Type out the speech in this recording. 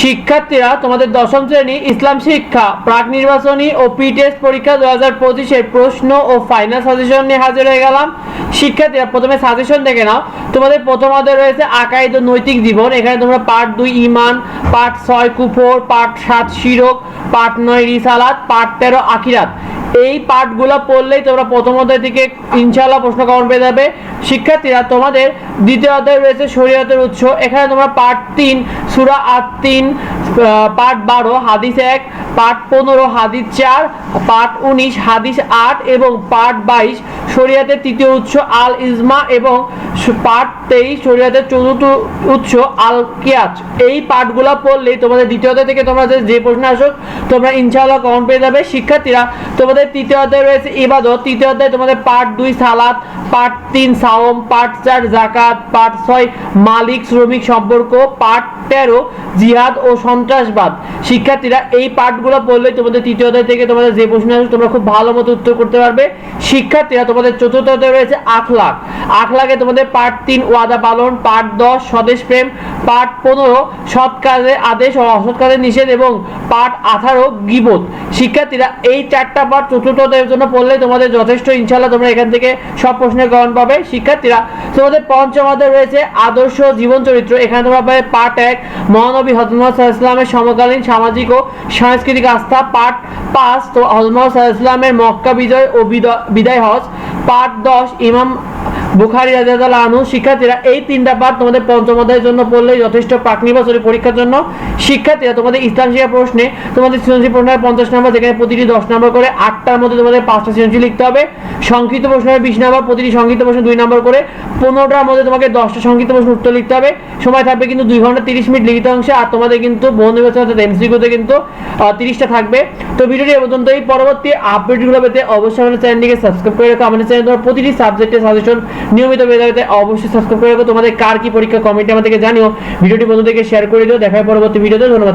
শিক্ষার্থীরা তোমাদের দশম শ্রেণি ইসলাম শিক্ষা, প্রাক নির্বাচনী ও পি টেস্ট পরীক্ষা দু হাজার পঁচিশের প্রশ্ন ও ফাইনাল সাজেশন নিয়ে হাজির হয়ে গেলাম। শিক্ষার্থীরা, প্রথমে সাজেশন দেখে নাও। তোমাদের প্রথম আদে রয়েছে ও নৈতিক জীবন। এখানে তোমরা পার্ট দুই ইমান পার্ট ছয় কুফর পার্ট সাত শিরক পার্ট নয় রিসালাত পার্ট তেরো আখিরাত। এই পাঠগুলো পড়লেই তোমরা প্রথম অধ্যায় থেকে ইনশাল্লাহ প্রশ্ন কমন পেয়ে যাবে। শিক্ষার্থীরা, তোমাদের দ্বিতীয় অধ্যায় রয়েছে শরীয়তের উৎস। এখানে তোমরা পার্ট তিন, সুরা আট তিন পার্ট বারো, হাদিস এক পার্ট পনেরো, হাদিস চার পার্ট উনিশ, হাদিস আট এবং পার্ট বাইশ। শরীয়তের তৃতীয় উৎস আল ইজমা এবং পার্ট তেইশ শরীয়তের চতুর্থ উৎস আল এই পাঠগুলো পড়লেই তোমাদের দ্বিতীয় অধ্যায় থেকে তোমরা যে- প্রশ্ন আসুক তোমরা ইনশাআল্লাহ কমন পেয়ে যাবে। শিক্ষার্থীরা, তোমাদের তৃতীয় অধ্যায় রয়েছে ইবাদত। তৃতীয় অধ্যায় তোমাদের পার্ট দুই, সালাত পার্ট তিন, সাওম পার্ট চার জাকাত পার্ট ছয়, মালিক, শ্রমিক সম্পর্ক পার্ট তেরো, জিহাদ ও সন্ত্রাসবাদ। শিক্ষার্থীরা, এই পাঠগুলো পড়লেই তোমাদের তৃতীয় অধ্যায় থেকে তোমাদের যে প্রশ্ন আসুক তোমরা খুব ভালো মতো উত্তর করতে পারবে। শিক্ষার্থীরা, তোমাদের চতুর্থ অধ্যায় রয়েছে আখলাখ আখলাখে তোমাদের পার্ট তিন ওয়াদা পালন, পার্ট দশ স্বদেশ প্রেম, পার্ট পনেরো সৎ কাজের আদেশ ও অসৎ কাজের নিষেধ এবং পার্ট আঠারো গিবত। শিক্ষার্থীরা, এই চারটা পার্ট চতুর্থ অধ্যায়ের জন্য পড়লে তোমাদের যথেষ্ট ইনশাল্লাহ তোমরা এখান থেকে সব প্রশ্নের গ্রহণ পাবে। শিক্ষার্থীরা, তোমাদের পঞ্চম অধ্যায় রয়েছে আদর্শ জীবন চরিত্র। এখানে তোমরা পাবে পার্ট এক, মহানবী হজরত ইসলামের সমকালীন সামাজিক ও সাংস্কৃতিক আস্থা। পার্ট পাঁচ, তো হজরত ইসলামের মক্কা বিজয় ও বিদায় হজ। পার্ট দশ, ইমাম বুখারি রাজিয়াল্লাহ আনহু, শিক্ষার্থীরা এই তিনটা পাঠ তোমাদের পঞ্চম অধ্যায়ের জন্য পড়লেই যথেষ্ট প্রাক নির্বাচনী পরীক্ষার জন্য। শিক্ষার্থীরা তোমাদের ইসলাম শিক্ষা প্রশ্নে তোমাদের সৃজনশীল প্রশ্নের পঞ্চাশ নম্বর, যেখানে প্রতিটি দশ নম্বর করে আটটার মধ্যে তোমাদের পাঁচটা সৃজনশীল লিখতে হবে। সংক্ষিপ্ত প্রশ্নের বিশ নম্বর, প্রতিটি সংক্ষিপ্ত প্রশ্ন দুই নম্বর করে পনেরোটার মধ্যে তোমাকে দশটা সংক্ষিপ্ত প্রশ্ন উত্তর লিখতে হবে। সময় থাকবে কিন্তু দুই ঘণ্টা তিরিশ মিনিট লিখিত অংশে, আর তোমাদের কিন্তু বহু নির্বাচন অর্থাৎ এমসিকিউতে কিন্তু তিরিশটা থাকবে। তো ভিডিওটি এ এই পরবর্তী আপডেটগুলো পেতে অবশ্যই আমাদের চ্যানেলটিকে সাবস্ক্রাইব করে রাখো। আমাদের চ্যানেল তোমার প্রতিটি সাবজেক্টের সাজেশন নিয়মিত ভিডিওতে অবশ্যই সাবস্ক্রাইব করে তোমাদের কার কি পরীক্ষা কমেন্টে আমাদেরকে জানিও। ভিডিওটি বন্ধুদেরকে শেয়ার করে দিও। দেখা পরবর্তী ভিডিওতে ধন্যবাদ